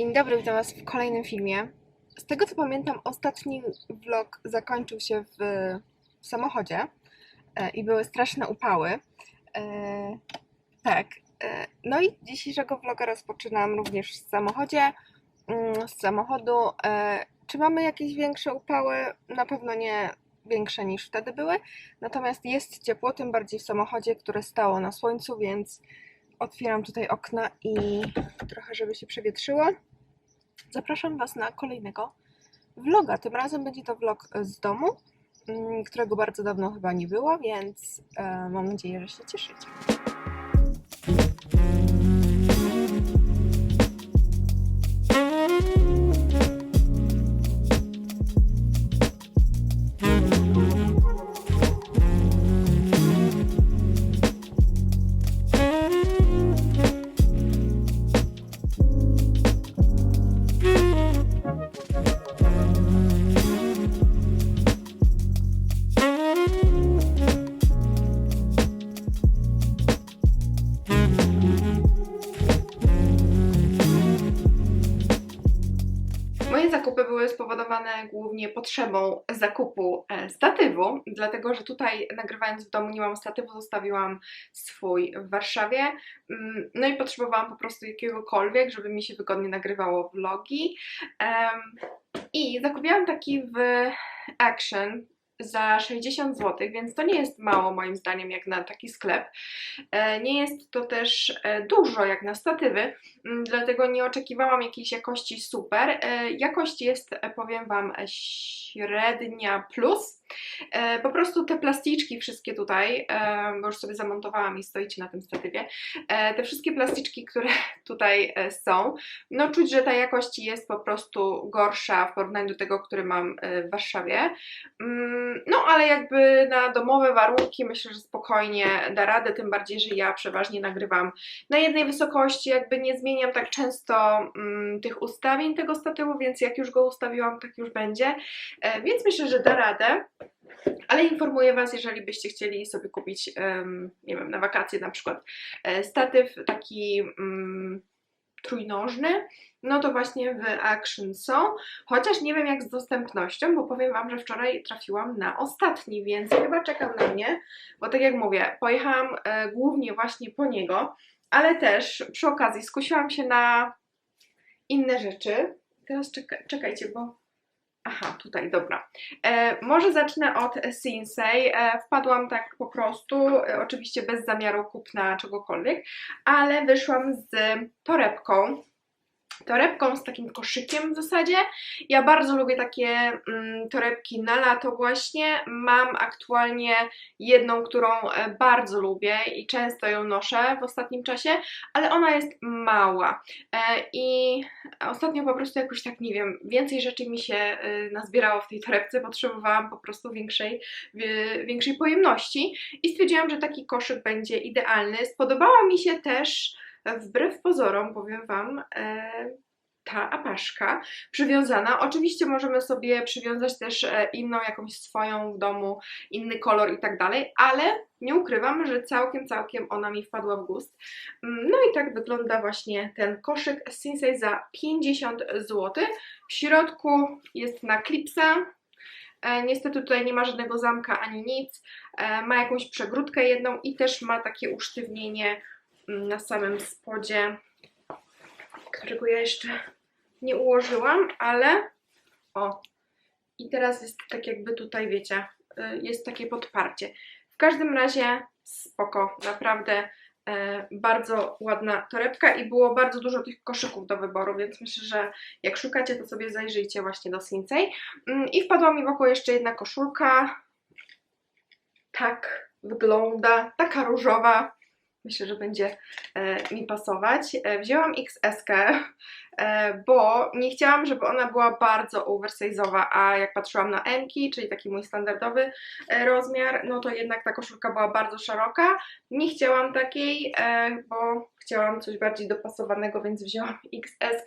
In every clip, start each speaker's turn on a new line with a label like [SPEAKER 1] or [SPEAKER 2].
[SPEAKER 1] Dzień dobry, witam Was w kolejnym filmie. Z tego co pamiętam, ostatni vlog zakończył się w samochodzie e, i były straszne upały. E, tak, e, no i dzisiejszego vloga rozpoczynam również w samochodzie, mm, z samochodu. E, czy mamy jakieś większe upały? Na pewno nie większe niż wtedy były, natomiast jest ciepło, tym bardziej w samochodzie, które stało na słońcu, więc otwieram tutaj okna i trochę, żeby się przewietrzyło. Zapraszam Was na kolejnego vloga. Tym razem będzie to vlog z domu, mm, którego bardzo dawno chyba nie było, więc e, mam nadzieję, że się cieszycie. Głównie potrzebą zakupu e, statywu, dlatego że tutaj nagrywając w domu nie mam statywu, zostawiłam swój w Warszawie. Mm, No i potrzebowałam po prostu jakiegokolwiek, żeby mi się wygodnie nagrywało vlogi. I zakupiłam taki w Action za 60 zł, więc to nie jest mało moim zdaniem jak na taki sklep. E, Nie jest to też e, dużo jak na statywy, mm, dlatego nie oczekiwałam jakiejś jakości super. E, Jakość jest, powiem Wam, średnia plus. E, Po prostu te plasticzki wszystkie tutaj, e, bo już sobie zamontowałam i stoicie na tym statywie, e, te wszystkie plasticzki, które tutaj są, no czuć, że ta jakość jest po prostu gorsza w porównaniu do tego, który mam w Warszawie. Mm, No ale jakby na domowe warunki myślę, że spokojnie da radę, tym bardziej, że ja przeważnie nagrywam na jednej wysokości, jakby nie zmieniam tak często mm, tych ustawień tego statywu, więc jak już go ustawiłam, tak już będzie. Więc myślę, że da radę. Ale informuję Was, jeżeli byście chcieli sobie kupić, nie wiem, na wakacje na przykład e, statyw taki mm, trójnożny, no to właśnie w Action są. Chociaż nie wiem jak z dostępnością, bo powiem Wam, że wczoraj trafiłam na ostatni, więc chyba czekał na mnie, bo tak jak mówię, pojechałam e, głównie właśnie po niego, ale też przy okazji skusiłam się na inne rzeczy. Teraz czeka, czekajcie, bo Aha, tutaj, dobra. E, może zacznę od Sinsei. E, wpadłam tak po prostu, e, oczywiście bez zamiaru kupna czegokolwiek, ale wyszłam z torebką. Torebką z takim koszykiem w zasadzie. Ja bardzo lubię takie mm, torebki na lato właśnie. Mam aktualnie jedną, którą e, bardzo lubię i często ją noszę w ostatnim czasie, ale ona jest mała. E, I ostatnio po prostu jakoś tak, nie wiem, więcej rzeczy mi się y, nazbierało w tej torebce, potrzebowałam po prostu większej, większej pojemności i stwierdziłam, że taki koszyk będzie idealny. Spodobała mi się też, e, wbrew pozorom, powiem Wam, e, ta apaszka przywiązana. Oczywiście możemy sobie przywiązać też e, inną, jakąś swoją w domu, inny kolor i tak dalej, ale nie ukrywam, że całkiem, całkiem ona mi wpadła w gust. Mm, No i tak wygląda właśnie ten koszyk z Sinsei za 50 zł. W środku jest na klipsa. E, Niestety tutaj nie ma żadnego zamka ani nic. Ma jakąś przegródkę jedną i też ma takie usztywnienie na samym spodzie, którego ja jeszcze nie ułożyłam, ale o. I teraz jest tak jakby tutaj, wiecie, y, jest takie podparcie. W każdym razie spoko, naprawdę e, bardzo ładna torebka i było bardzo dużo tych koszyków do wyboru, więc myślę, że jak szukacie, to sobie zajrzyjcie właśnie do Sinsei. Mm, I wpadła mi w oko jeszcze jedna koszulka. Tak wygląda, taka różowa. Myślę, że będzie e, mi pasować. E, wzięłam XS, e, bo nie chciałam, żeby ona była bardzo oversize'owa, a jak patrzyłam na M, czyli taki mój standardowy rozmiar, no to jednak ta koszulka była bardzo szeroka. Nie chciałam takiej, bo chciałam coś bardziej dopasowanego, więc wzięłam XS,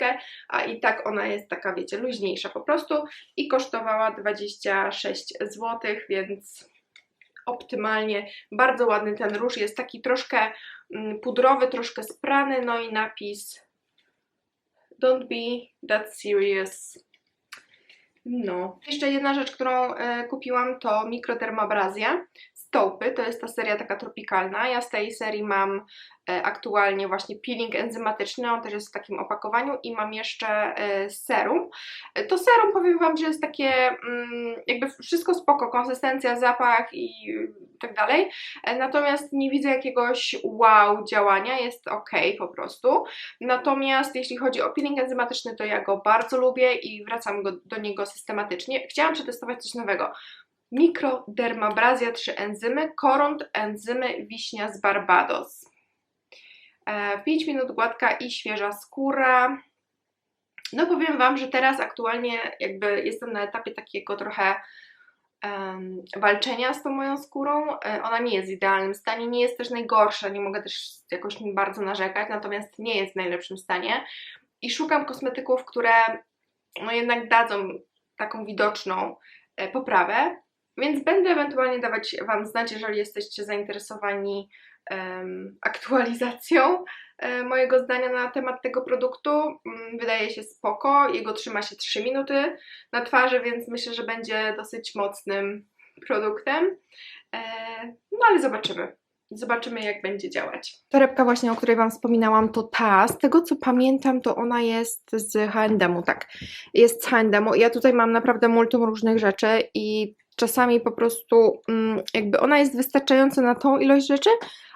[SPEAKER 1] a i tak ona jest taka, wiecie, luźniejsza po prostu i kosztowała 26 zł, więc optymalnie. Bardzo ładny ten róż, jest taki troszkę mm, pudrowy, troszkę sprany, no i napis Don't be that serious. No. Jeszcze jedna rzecz, którą e, kupiłam to mikrodermabrazja Taupy. To jest ta seria taka tropikalna. Ja z tej serii mam e, aktualnie właśnie peeling enzymatyczny, on też jest w takim opakowaniu i mam jeszcze e, serum. E, To serum powiem Wam, że jest takie mm, jakby wszystko spoko, konsystencja, zapach i tak dalej. Natomiast nie widzę jakiegoś wow działania, jest ok po prostu. Natomiast jeśli chodzi o peeling enzymatyczny, to ja go bardzo lubię i wracam go, do niego systematycznie. Chciałam przetestować coś nowego. Mikrodermabrazja 3 enzymy, koront enzymy wiśnia z Barbados. E, 5 minut gładka i świeża skóra. No powiem Wam, że teraz aktualnie jakby jestem na etapie takiego trochę em, walczenia z tą moją skórą. E, Ona nie jest w idealnym stanie, nie jest też najgorsza, nie mogę też jakoś bardzo narzekać, natomiast nie jest w najlepszym stanie. I szukam kosmetyków, które no jednak dadzą taką widoczną e, poprawę, więc będę ewentualnie dawać Wam znać, jeżeli jesteście zainteresowani em, aktualizacją e, mojego zdania na temat tego produktu. Mm, Wydaje się spoko, jego trzyma się 3 minuty na twarzy, więc myślę, że będzie dosyć mocnym produktem. E, No ale zobaczymy. Zobaczymy, jak będzie działać. Torebka właśnie, o której Wam wspominałam, to ta. Z tego, co pamiętam, to ona jest z H&M-u, tak. Jest z H&M-u. Ja tutaj mam naprawdę multum różnych rzeczy i czasami po prostu mm, jakby ona jest wystarczająca na tą ilość rzeczy,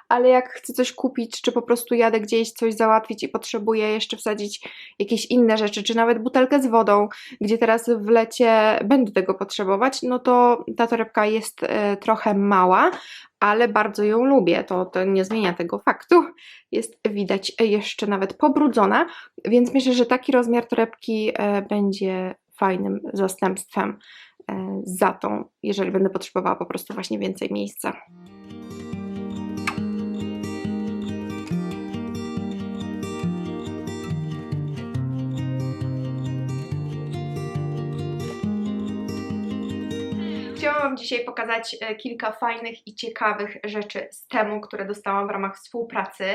[SPEAKER 1] ale jak chcę coś kupić, czy po prostu jadę gdzieś coś załatwić i potrzebuję jeszcze wsadzić jakieś inne rzeczy, czy nawet butelkę z wodą, gdzie teraz w lecie będę tego potrzebować, no to ta torebka jest e, trochę mała, ale bardzo ją lubię. To, to nie zmienia tego faktu. Jest widać jeszcze nawet pobrudzona, więc myślę, że taki rozmiar torebki e, będzie fajnym zastępstwem za tą, jeżeli będę potrzebowała po prostu właśnie więcej miejsca. Dzisiaj pokazać e, kilka fajnych i ciekawych rzeczy z temu, które dostałam w ramach współpracy.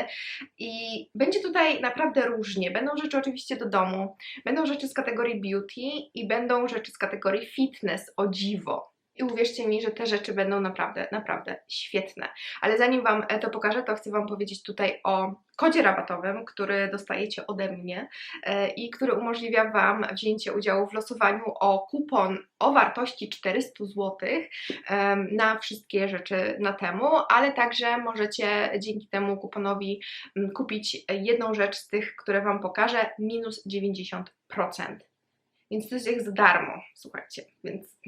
[SPEAKER 1] I będzie tutaj naprawdę różnie. Będą rzeczy oczywiście do domu, będą rzeczy z kategorii beauty i będą rzeczy z kategorii fitness, o dziwo. I uwierzcie mi, że te rzeczy będą naprawdę, naprawdę świetne. Ale zanim Wam e, to pokażę, to chcę Wam powiedzieć tutaj o kodzie rabatowym, który dostajecie ode mnie e, i który umożliwia Wam wzięcie udziału w losowaniu o kupon o wartości 400 zł na wszystkie rzeczy na temu, ale także możecie dzięki temu kuponowi kupić jedną rzecz z tych, które Wam pokażę, minus 90%. Więc to jest jak za darmo, słuchajcie, więc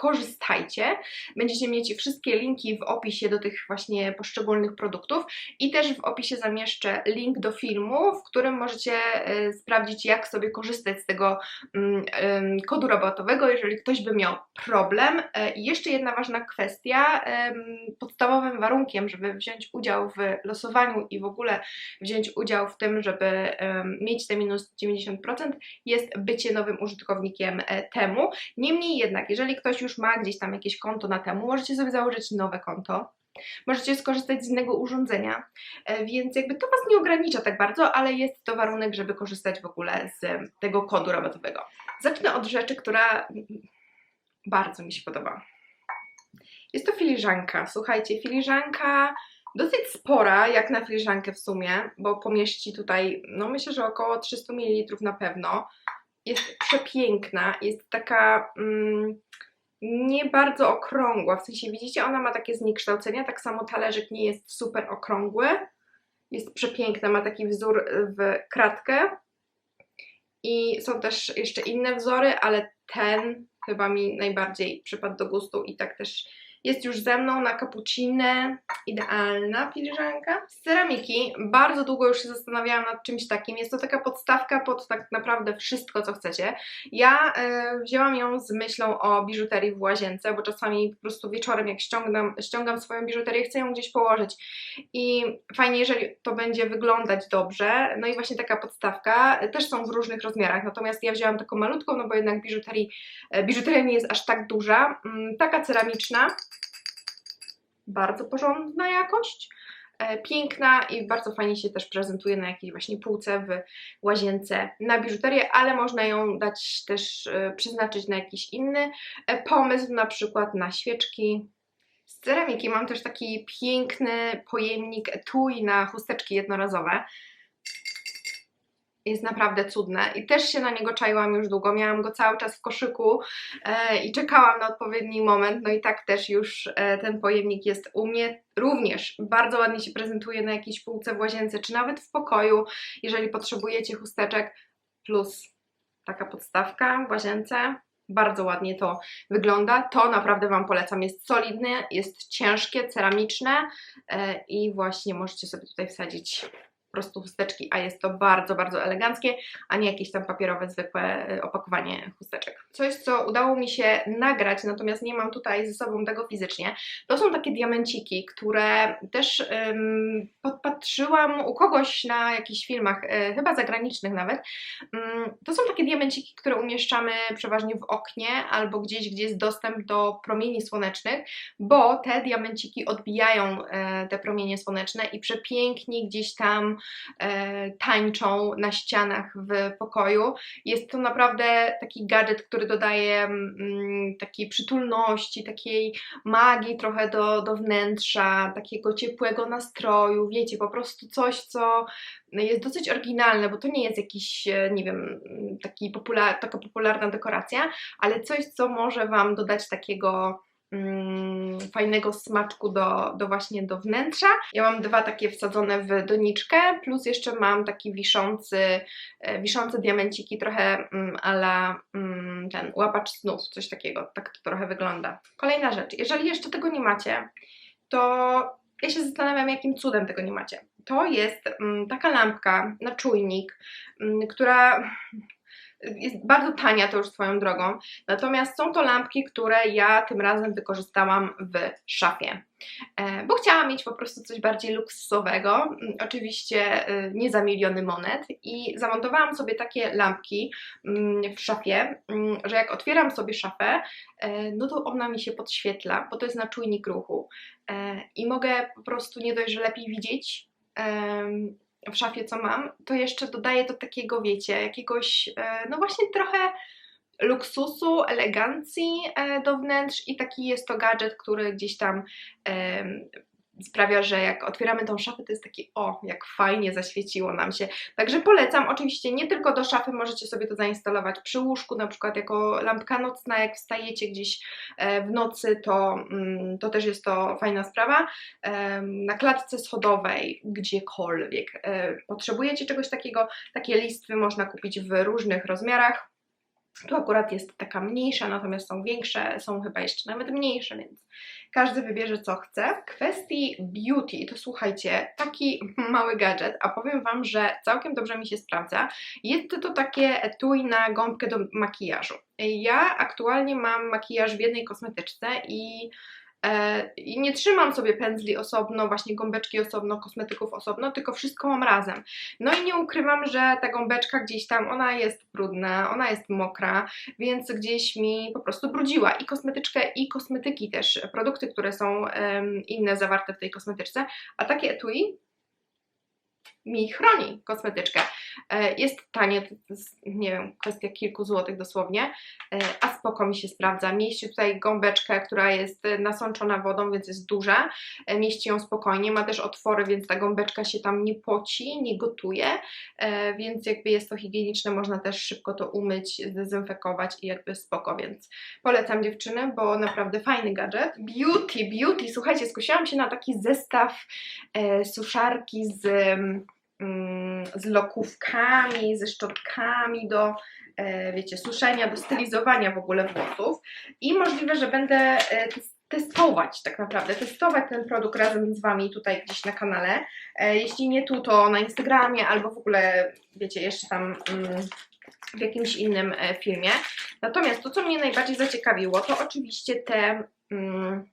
[SPEAKER 1] korzystajcie. Będziecie mieć wszystkie linki w opisie do tych właśnie poszczególnych produktów i też w opisie zamieszczę link do filmu, w którym możecie e, sprawdzić, jak sobie korzystać z tego mm, em, kodu rabatowego, jeżeli ktoś by miał problem. E, I jeszcze jedna ważna kwestia. Podstawowym warunkiem, żeby wziąć udział w losowaniu i w ogóle wziąć udział w tym, żeby mieć te minus 90%, jest bycie nowym użytkownikiem e, temu. Niemniej jednak, jeżeli ktoś już ma gdzieś tam jakieś konto na temu, możecie sobie założyć nowe konto. Możecie skorzystać z innego urządzenia, e, więc jakby to Was nie ogranicza tak bardzo, ale jest to warunek, żeby korzystać w ogóle z tego kodu rabatowego. Zacznę od rzeczy, która bardzo mi się podoba. Jest to filiżanka. Słuchajcie, filiżanka dosyć spora, jak na filiżankę w sumie, bo pomieści tutaj, no myślę, że około 300 ml na pewno. Jest przepiękna, jest taka mm, nie bardzo okrągła, w sensie widzicie, ona ma takie zniekształcenia, tak samo talerzyk nie jest super okrągły. Jest przepiękna, ma taki wzór w kratkę. I są też jeszcze inne wzory, ale ten chyba mi najbardziej przypadł do gustu i tak też jest już ze mną na cappuccinę. Idealna filiżanka. Z ceramiki bardzo długo już się zastanawiałam nad czymś takim. Jest to taka podstawka pod tak naprawdę wszystko, co chcecie. Ja e, wzięłam ją z myślą o biżuterii w łazience, bo czasami po prostu wieczorem jak ściągam, ściągam swoją biżuterię, chcę ją gdzieś położyć i fajnie, jeżeli to będzie wyglądać dobrze. No i właśnie taka podstawka. Też są w różnych rozmiarach, natomiast ja wzięłam taką malutką, no bo jednak biżuterii, e, biżuteria nie jest aż tak duża. Mm, Taka ceramiczna, bardzo porządna jakość. e, piękna i bardzo fajnie się też prezentuje na jakiejś właśnie półce w łazience na biżuterię, ale można ją dać też e, przeznaczyć na jakiś inny e, pomysł, na przykład na świeczki. Z ceramiki mam też taki piękny pojemnik etui na chusteczki jednorazowe jest naprawdę cudne i też się na niego czaiłam już długo. Miałam go cały czas w koszyku e, i czekałam na odpowiedni moment. No i tak też już e, ten pojemnik jest u mnie. Również bardzo ładnie się prezentuje na jakiejś półce w łazience, czy nawet w pokoju, jeżeli potrzebujecie chusteczek, plus taka podstawka w łazience. Bardzo ładnie to wygląda. To naprawdę Wam polecam. Jest solidne, jest ciężkie, ceramiczne e, i właśnie możecie sobie tutaj wsadzić prostu chusteczki, a jest to bardzo, bardzo eleganckie, a nie jakieś tam papierowe, zwykłe y, opakowanie chusteczek. Coś, co udało mi się nagrać, natomiast nie mam tutaj ze sobą tego fizycznie, to są takie diamenciki, które też podpatrzyłam u kogoś na jakichś filmach, y, chyba zagranicznych nawet. Ym, to są takie diamenciki, które umieszczamy przeważnie w oknie albo gdzieś, gdzie jest dostęp do promieni słonecznych, bo te diamenciki odbijają y, te promienie słoneczne i przepięknie gdzieś tam tańczą na ścianach w pokoju. Jest to naprawdę taki gadżet, który dodaje mm, takiej przytulności, takiej magii trochę do, do wnętrza, takiego ciepłego nastroju, wiecie, po prostu coś, co jest dosyć oryginalne, bo to nie jest jakiś, e, nie wiem, taki popular, taka popularna dekoracja, ale coś, co może Wam dodać takiego fajnego smaczku do, do właśnie do wnętrza. Ja mam dwa takie wsadzone w doniczkę, plus jeszcze mam taki wiszący, e, wiszące diamenciki trochę mm, ala mm, ten łapacz snów, coś takiego, tak to trochę wygląda. Kolejna rzecz, jeżeli jeszcze tego nie macie, to ja się zastanawiam, jakim cudem tego nie macie. To jest mm, taka lampka na czujnik, mm, która jest bardzo tania to już swoją drogą, natomiast są to lampki, które ja tym razem wykorzystałam w szafie. E, bo chciałam mieć po prostu coś bardziej luksusowego, mm, oczywiście e, nie za miliony monet. I zamontowałam sobie takie lampki mm, w szafie, mm, że jak otwieram sobie szafę, e, no to ona mi się podświetla, bo to jest na czujnik ruchu. I mogę po prostu nie dość, że lepiej widzieć, w szafie, co mam, to jeszcze dodaję do takiego, wiecie, jakiegoś, e, no właśnie trochę luksusu, elegancji e, do wnętrz i taki jest to gadżet, który gdzieś tam sprawia, że jak otwieramy tą szafę, to jest taki o, jak fajnie zaświeciło nam się. Także polecam, oczywiście nie tylko do szafy, możecie sobie to zainstalować przy łóżku, na przykład jako lampka nocna, jak wstajecie gdzieś e, w nocy, to, mm, to też jest to fajna sprawa. Na klatce schodowej, gdziekolwiek e, potrzebujecie czegoś takiego, takie listwy można kupić w różnych rozmiarach. Tu akurat jest taka mniejsza, natomiast są większe, są chyba jeszcze nawet mniejsze, więc każdy wybierze co chce. W kwestii beauty, to słuchajcie, taki mały gadżet, a powiem Wam, że całkiem dobrze mi się sprawdza. Jest to takie etui na gąbkę do makijażu. Ja aktualnie mam makijaż w jednej kosmetyczce i I nie trzymam sobie pędzli osobno, właśnie gąbeczki osobno, kosmetyków osobno, tylko wszystko mam razem. No i nie ukrywam, że ta gąbeczka gdzieś tam, ona jest brudna, ona jest mokra, więc gdzieś mi po prostu brudziła. I kosmetyczkę, i kosmetyki też, produkty, które są inne zawarte w tej kosmetyczce, a takie etui mi chroni kosmetyczkę. E, jest tanie, to jest, nie wiem, kwestia kilku złotych dosłownie, e, a spoko mi się sprawdza. Mieści tutaj gąbeczkę, która jest nasączona wodą, więc jest duża. E, mieści ją spokojnie, ma też otwory, więc ta gąbeczka się tam nie poci, nie gotuje, więc jakby jest to higieniczne, można też szybko to umyć, zdezynfekować i jakby spoko, więc polecam dziewczyny, bo naprawdę fajny gadżet. Beauty, beauty, słuchajcie, skusiłam się na taki zestaw suszarki z z lokówkami, ze szczotkami do, e, wiecie, suszenia, do stylizowania w ogóle włosów i możliwe, że będę e, testować tak naprawdę, testować ten produkt razem z Wami tutaj gdzieś na kanale. E, jeśli nie tu, to na Instagramie albo w ogóle, wiecie, jeszcze tam mm, w jakimś innym filmie. Natomiast to, co mnie najbardziej zaciekawiło, to oczywiście te mm,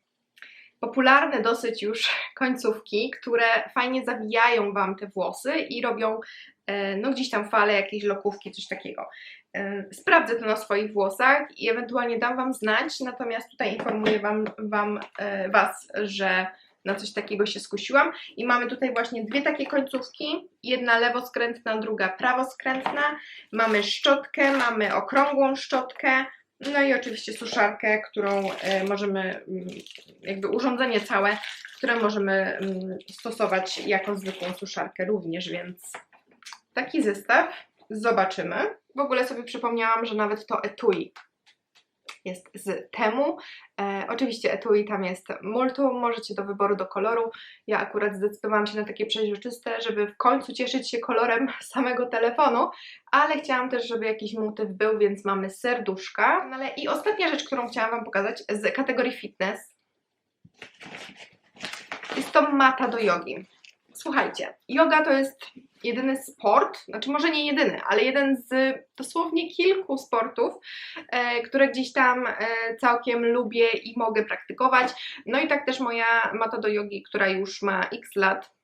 [SPEAKER 1] popularne dosyć już końcówki, które fajnie zawijają Wam te włosy i robią e, no gdzieś tam fale, jakieś lokówki, coś takiego. E, sprawdzę to na swoich włosach i ewentualnie dam Wam znać, natomiast tutaj informuję Wam, wam e, Was, że na coś takiego się skusiłam. I mamy tutaj właśnie dwie takie końcówki, jedna lewoskrętna, druga prawoskrętna. Mamy szczotkę, mamy okrągłą szczotkę, no i oczywiście suszarkę, którą e, możemy, mm, jakby urządzenie całe, które możemy mm, stosować jako zwykłą suszarkę również, więc taki zestaw zobaczymy. W ogóle sobie przypomniałam, że nawet to etui jest z temu. E, oczywiście etui tam jest multum, możecie do wyboru do koloru. Ja akurat zdecydowałam się na takie przeźroczyste, żeby w końcu cieszyć się kolorem samego telefonu, ale chciałam też, żeby jakiś motyw był, więc mamy serduszka. No I ostatnia rzecz, którą chciałam Wam pokazać z kategorii fitness. Jest to mata do jogi. Słuchajcie, yoga to jest jedyny sport, znaczy może nie jedyny, ale jeden z dosłownie kilku sportów, e, które gdzieś tam e, całkiem lubię i mogę praktykować. No i tak też moja mata do jogi, która już ma x lat,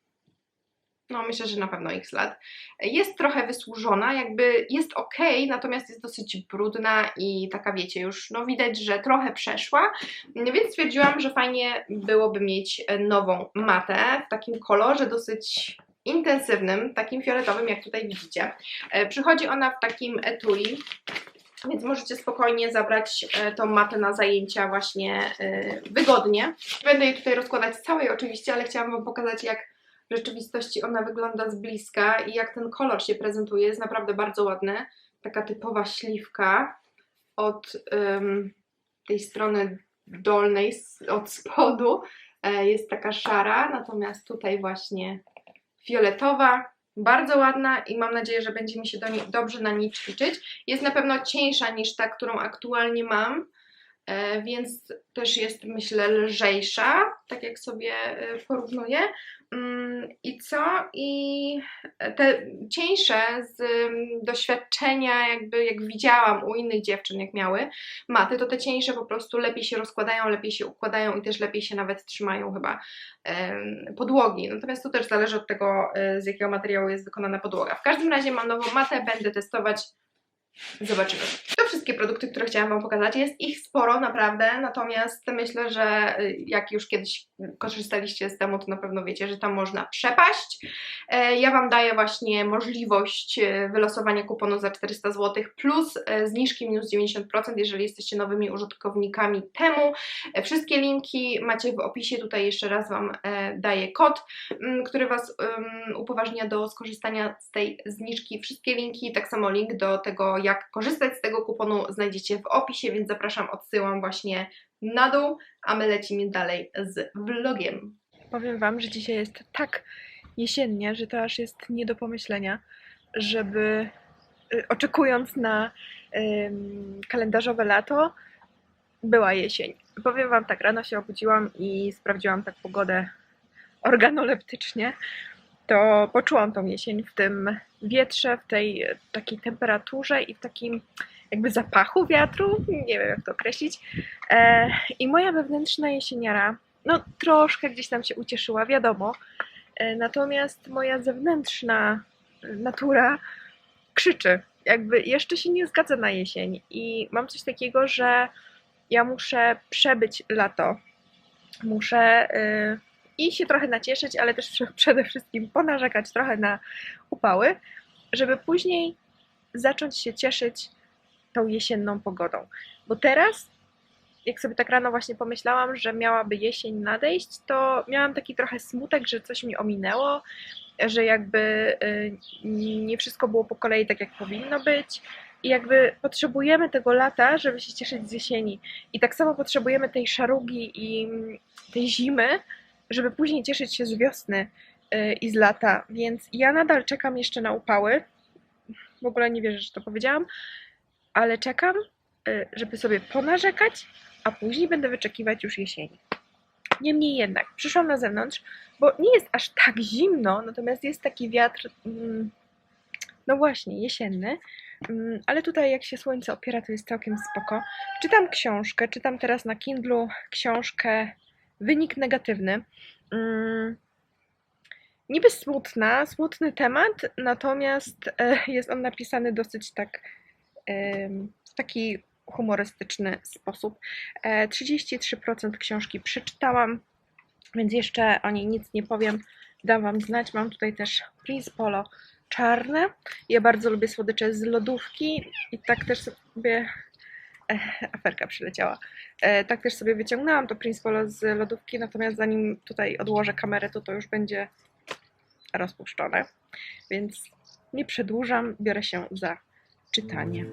[SPEAKER 1] no myślę, że na pewno x lat, jest trochę wysłużona, jakby jest ok, natomiast jest dosyć brudna i taka wiecie, już no widać, że trochę przeszła, więc stwierdziłam, że fajnie byłoby mieć nową matę w takim kolorze dosyć intensywnym, takim fioletowym, jak tutaj widzicie. E, przychodzi ona w takim etui, więc możecie spokojnie zabrać e, tą matę na zajęcia właśnie e, wygodnie. Będę jej tutaj rozkładać całej oczywiście, ale chciałam Wam pokazać, jak w rzeczywistości ona wygląda z bliska i jak ten kolor się prezentuje, jest naprawdę bardzo ładny. Taka typowa śliwka od um, tej strony dolnej, od spodu jest taka szara, natomiast tutaj właśnie fioletowa, bardzo ładna i mam nadzieję, że będzie mi się do niej, dobrze na niej ćwiczyć. Jest na pewno cieńsza niż ta, którą aktualnie mam, E, więc też jest myślę lżejsza, tak jak sobie e, porównuję. Mm, I co? I te cieńsze z mm, doświadczenia, jakby jak widziałam u innych dziewczyn, jak miały maty, to te cieńsze po prostu lepiej się rozkładają, lepiej się układają i też lepiej się nawet trzymają chyba podłogi. Natomiast to też zależy od tego, e, z jakiego materiału jest wykonana podłoga. W każdym razie mam nową matę, będę testować Zobaczymy. To wszystkie produkty, które chciałam Wam pokazać. Jest ich sporo, naprawdę, natomiast myślę, że y, jak już kiedyś korzystaliście z temu, to na pewno wiecie, że tam można przepaść. E, ja Wam daję właśnie możliwość e, wylosowania kuponu za 400 zł plus e, zniżki minus 90%, jeżeli jesteście nowymi użytkownikami temu. Wszystkie linki macie w opisie. Tutaj jeszcze raz Wam daję kod, który Was upoważnia do skorzystania z tej zniżki. Wszystkie linki, tak samo link do tego, jak korzystać z tego kuponu znajdziecie w opisie, więc zapraszam, odsyłam właśnie na dół, a my lecimy dalej z vlogiem. Powiem Wam, że dzisiaj jest tak jesiennie, że to aż jest nie do pomyślenia, żeby y, oczekując na ym, kalendarzowe lato, była jesień. Powiem Wam tak, rano się obudziłam i sprawdziłam tak pogodę organoleptycznie to poczułam tą jesień w tym wietrze, w tej takiej temperaturze i w takim jakby zapachu wiatru, nie wiem jak to określić. E, I moja wewnętrzna jesieniara, no troszkę gdzieś tam się ucieszyła, wiadomo, e, natomiast moja zewnętrzna natura krzyczy, jakby jeszcze się nie zgadza na jesień i mam coś takiego, że ja muszę przebyć lato, muszę... Yy, i się trochę nacieszyć, ale też przede wszystkim ponarzekać trochę na upały, żeby później zacząć się cieszyć tą jesienną pogodą. Bo teraz, jak sobie tak rano właśnie pomyślałam, że miałaby jesień nadejść, to miałam taki trochę smutek, że coś mi ominęło, że jakby y, nie wszystko było po kolei tak, jak powinno być. I jakby potrzebujemy tego lata, żeby się cieszyć z jesieni. I tak samo potrzebujemy tej szarugi i tej zimy, żeby później cieszyć się z wiosny y, i z lata, więc ja nadal czekam jeszcze na upały. W ogóle nie wierzę, że to powiedziałam, ale czekam, y, żeby sobie ponarzekać, a później będę wyczekiwać już jesieni. Niemniej jednak, przyszłam na zewnątrz, bo nie jest aż tak zimno, natomiast jest taki wiatr, mm, no właśnie, jesienny, mm, ale tutaj jak się słońce opiera, to jest całkiem spoko. Czytam książkę, czytam teraz na Kindlu książkę Wynik negatywny. Mm, niby smutna, smutny temat, natomiast e, jest on napisany dosyć tak w taki humorystyczny sposób. 33% e, książki przeczytałam. więc jeszcze o niej nic nie powiem. Dam Wam znać. Mam tutaj też Prince Polo czarne. Ja bardzo lubię słodycze z lodówki i tak też sobie... E, aferka przyleciała. E, tak też sobie wyciągnęłam to Prince Polo z lodówki, natomiast zanim tutaj odłożę kamerę, to to już będzie rozpuszczone. Więc nie przedłużam, biorę się za czytanie.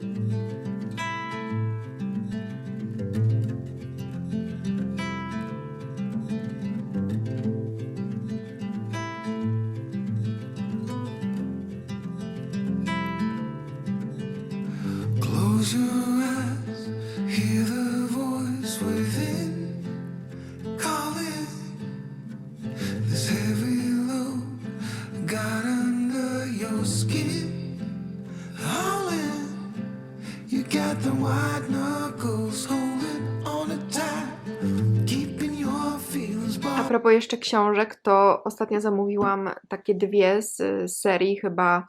[SPEAKER 1] Jeszcze książek, to ostatnio zamówiłam takie dwie z serii chyba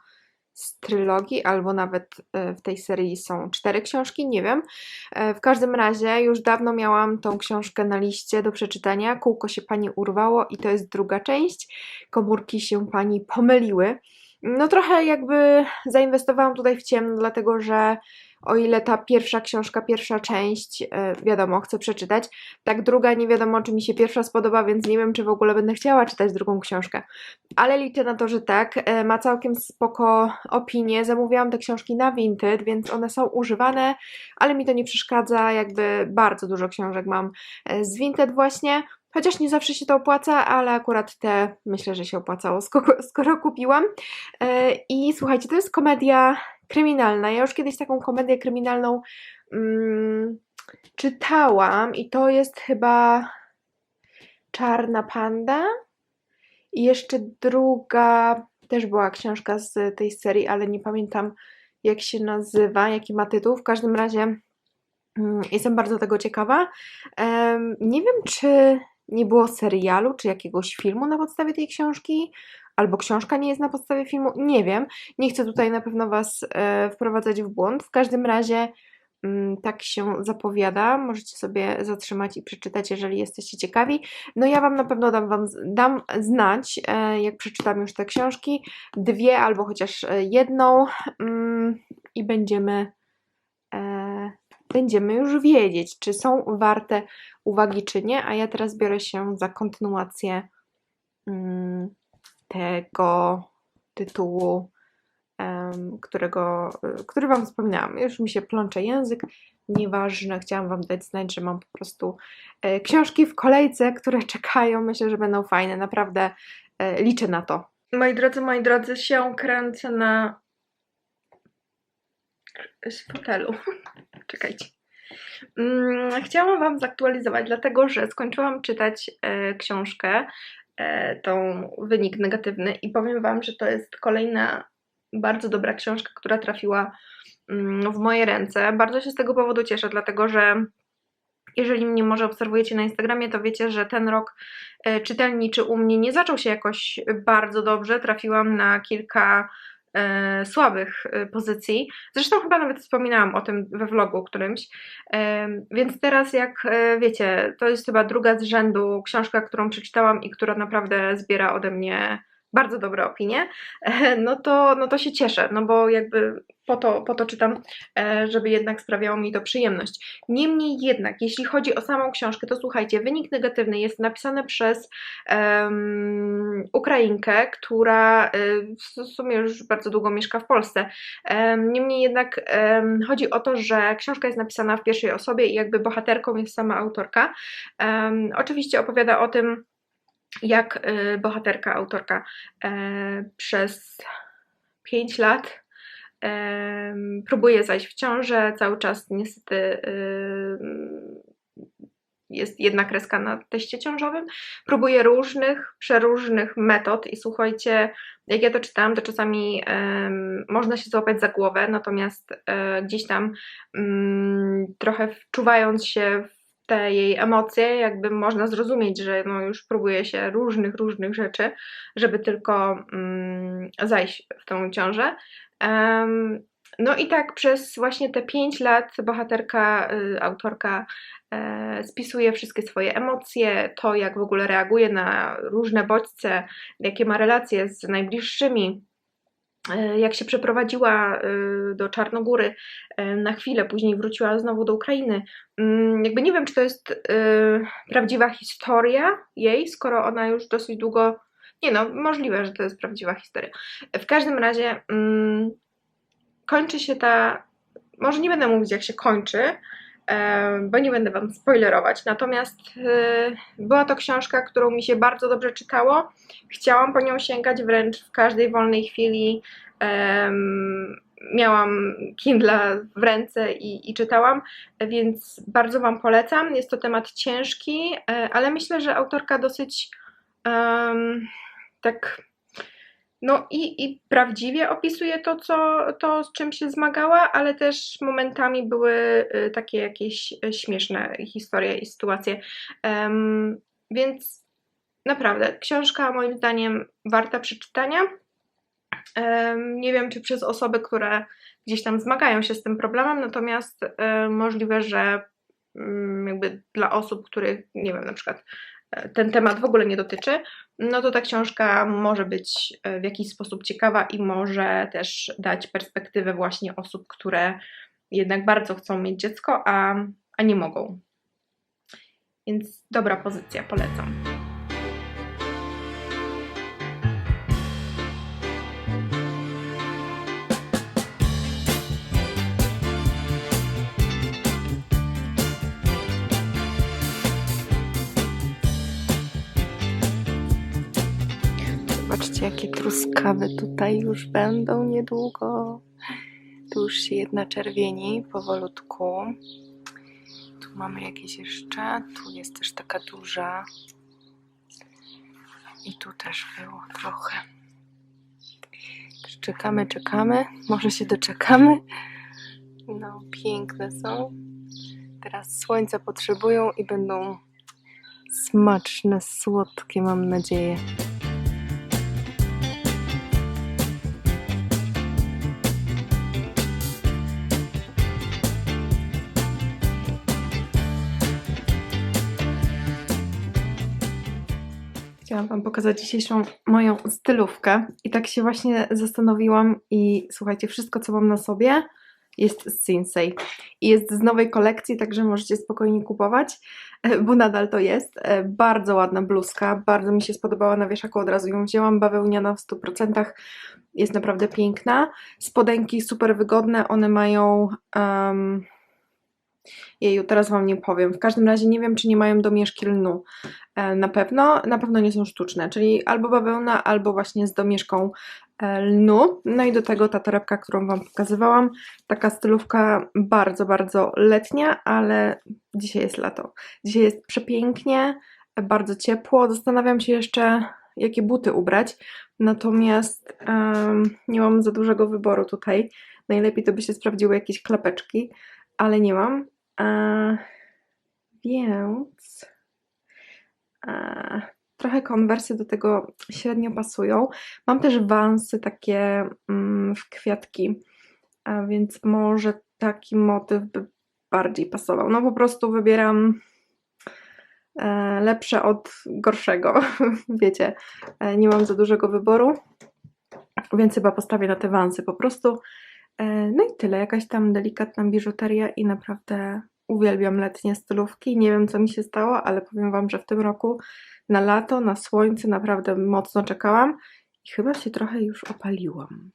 [SPEAKER 1] z trylogii, albo nawet e, w tej serii są cztery książki, nie wiem. E, W każdym razie już dawno miałam tą książkę na liście do przeczytania. Kółko się pani urwało i to jest druga część. Komórki się pani pomyliły. No trochę jakby zainwestowałam tutaj w ciemno, dlatego że o ile ta pierwsza książka, pierwsza część, e, wiadomo, chcę przeczytać, tak druga nie wiadomo, czy mi się pierwsza spodoba, więc nie wiem, czy w ogóle będę chciała czytać drugą książkę. Ale liczę na to, że tak. E, Ma całkiem spoko opinię. Zamówiłam te książki na Vinted, więc one są używane, ale mi to nie przeszkadza. Jakby bardzo dużo książek mam e, z Vinted właśnie. Chociaż nie zawsze się to opłaca, ale akurat te myślę, że się opłacało, skoro, kupiłam. E, I słuchajcie, to jest komedia kryminalna. Ja już kiedyś taką komedię kryminalną mm, czytałam i to jest chyba Czarna Panda. I jeszcze druga też była książka z tej serii, ale nie pamiętam jak się nazywa, jaki ma tytuł. W każdym razie mm, jestem bardzo tego ciekawa. Nie wiem, czy nie było serialu, czy jakiegoś filmu na podstawie tej książki, albo książka nie jest na podstawie filmu. Nie wiem. Nie chcę tutaj na pewno Was e, wprowadzać w błąd. W każdym razie mm, tak się zapowiada. Możecie sobie zatrzymać i przeczytać, jeżeli jesteście ciekawi. No ja Wam na pewno dam, wam, dam znać, e, jak przeczytam już te książki. Dwie albo chociaż e, jedną mm, i będziemy, będziemy już wiedzieć, czy są warte uwagi, czy nie. A ja teraz biorę się za kontynuację mm, tego tytułu, którego, y, który Wam wspominałam. Już mi się plącze język, nieważne, chciałam Wam dać znać, że mam po prostu e, książki w kolejce, które czekają. Myślę, że będą fajne, naprawdę e, liczę na to. Moi drodzy, moi drodzy, się kręcę na z fotelu. Czekajcie. Mm, Chciałam Wam zaktualizować, dlatego że skończyłam czytać e, książkę, e, tą wynik negatywny, i powiem Wam, że to jest kolejna bardzo dobra książka, która trafiła mm, w moje ręce. Bardzo się z tego powodu cieszę, dlatego że jeżeli mnie może obserwujecie na Instagramie, to wiecie, że ten rok e, czytelniczy u mnie nie zaczął się jakoś bardzo dobrze. Trafiłam na kilka e, słabych e, pozycji. Zresztą chyba nawet wspominałam o tym we vlogu którymś. Em, Więc teraz, jak e, wiecie, to jest chyba druga z rzędu książka, którą przeczytałam i która naprawdę zbiera ode mnie bardzo dobre opinie, no to, no to się cieszę, no bo jakby po to, po to czytam, e, żeby jednak sprawiało mi to przyjemność. Niemniej jednak, jeśli chodzi o samą książkę, to słuchajcie, wynik negatywny jest napisany przez em, Ukrainkę, która e, w sumie już bardzo długo mieszka w Polsce. Em, Niemniej jednak em, chodzi o to, że książka jest napisana w pierwszej osobie i jakby bohaterką jest sama autorka. Em, Oczywiście opowiada o tym, jak e, bohaterka, autorka e, przez 5 lat próbuje zajść w ciążę, cały czas niestety em, jest jedna kreska na teście ciążowym. Próbuje różnych, przeróżnych metod i słuchajcie, jak ja to czytałam, to czasami można się złapać za głowę, natomiast e, gdzieś tam mm, trochę wczuwając się w te jej emocje, jakby można zrozumieć, że no już próbuje się różnych, różnych rzeczy, żeby tylko mm, zajść w tą ciążę. Em, no i tak przez właśnie te 5 lat bohaterka, y, autorka e, spisuje wszystkie swoje emocje, to jak w ogóle reaguje na różne bodźce, jakie ma relacje z najbliższymi, jak się przeprowadziła y, do Czarnogóry e, na chwilę, później wróciła znowu do Ukrainy. Mm, Jakby nie wiem, czy to jest prawdziwa historia jej, skoro ona już dosyć długo. Nie no, możliwe, że to jest prawdziwa historia. W każdym razie mm, kończy się ta. Może nie będę mówić, jak się kończy, e, bo nie będę Wam spoilerować. Natomiast e, była to książka, którą mi się bardzo dobrze czytało. Chciałam po nią sięgać wręcz w każdej wolnej chwili. Miałam Kindle w ręce i, i czytałam, więc bardzo Wam polecam. Jest to temat ciężki, e, ale myślę, że autorka dosyć em, tak no i, i prawdziwie opisuje to, co, to, z czym się zmagała, ale też momentami były y, takie jakieś y, śmieszne historie i sytuacje. Em, więc naprawdę, książka moim zdaniem warta przeczytania. Em, nie wiem, czy przez osoby, które gdzieś tam zmagają się z tym problemem, natomiast e, możliwe, że mm, jakby dla osób, których, nie wiem, na przykład ten temat w ogóle nie dotyczy, no to ta książka może być e, w jakiś sposób ciekawa i może też dać perspektywę właśnie osób, które jednak bardzo chcą mieć dziecko, a, a nie mogą. Więc dobra pozycja, polecam.
[SPEAKER 2] Truskawy tutaj już będą niedługo. Tu już się jedna czerwieni powolutku. Tu mamy jakieś jeszcze. Tu jest też taka duża. I tu też było trochę. Czekamy, czekamy. Może się doczekamy. No, piękne są. Teraz słońca potrzebują i będą smaczne, słodkie, mam nadzieję.
[SPEAKER 1] Chciałam Wam pokazać dzisiejszą moją stylówkę i tak się właśnie zastanowiłam i słuchajcie, wszystko co mam na sobie jest z Sinsei i jest z nowej kolekcji, także możecie spokojnie kupować, bo nadal to jest. E, Bardzo ładna bluzka, bardzo mi się spodobała na wieszaku, od razu ją wzięłam, bawełniana w 100%, jest naprawdę piękna. Spodenki super wygodne, one mają... Um, Jeju, teraz Wam nie powiem. W każdym razie nie wiem, czy nie mają domieszki lnu. E, Na pewno, na pewno nie są sztuczne, czyli albo bawełna, albo właśnie z domieszką e, lnu. No i do tego ta torebka, którą Wam pokazywałam. Taka stylówka bardzo, bardzo letnia, ale dzisiaj jest lato. Dzisiaj jest przepięknie, bardzo ciepło. Zastanawiam się jeszcze, jakie buty ubrać. Natomiast nie mam za dużego wyboru tutaj. Najlepiej to by się sprawdziły jakieś klapeczki, ale nie mam. E, więc e, trochę konwersy do tego średnio pasują. Mam też wansy takie mm, w kwiatki, a więc może taki motyw by bardziej pasował. No po prostu wybieram e, lepsze od gorszego, wiecie, e, nie mam za dużego wyboru, więc chyba postawię na te wansy po prostu. E, No i tyle, jakaś tam delikatna biżuteria i naprawdę uwielbiam letnie stylówki. Nie wiem, co mi się stało, ale powiem Wam, że w tym roku na lato, na słońce naprawdę mocno czekałam i chyba się trochę już opaliłam.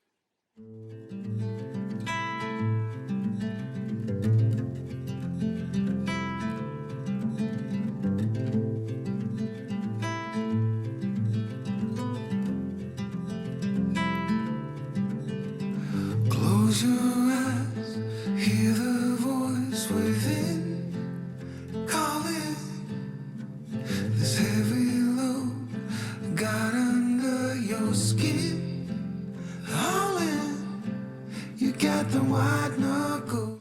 [SPEAKER 3] wide, no.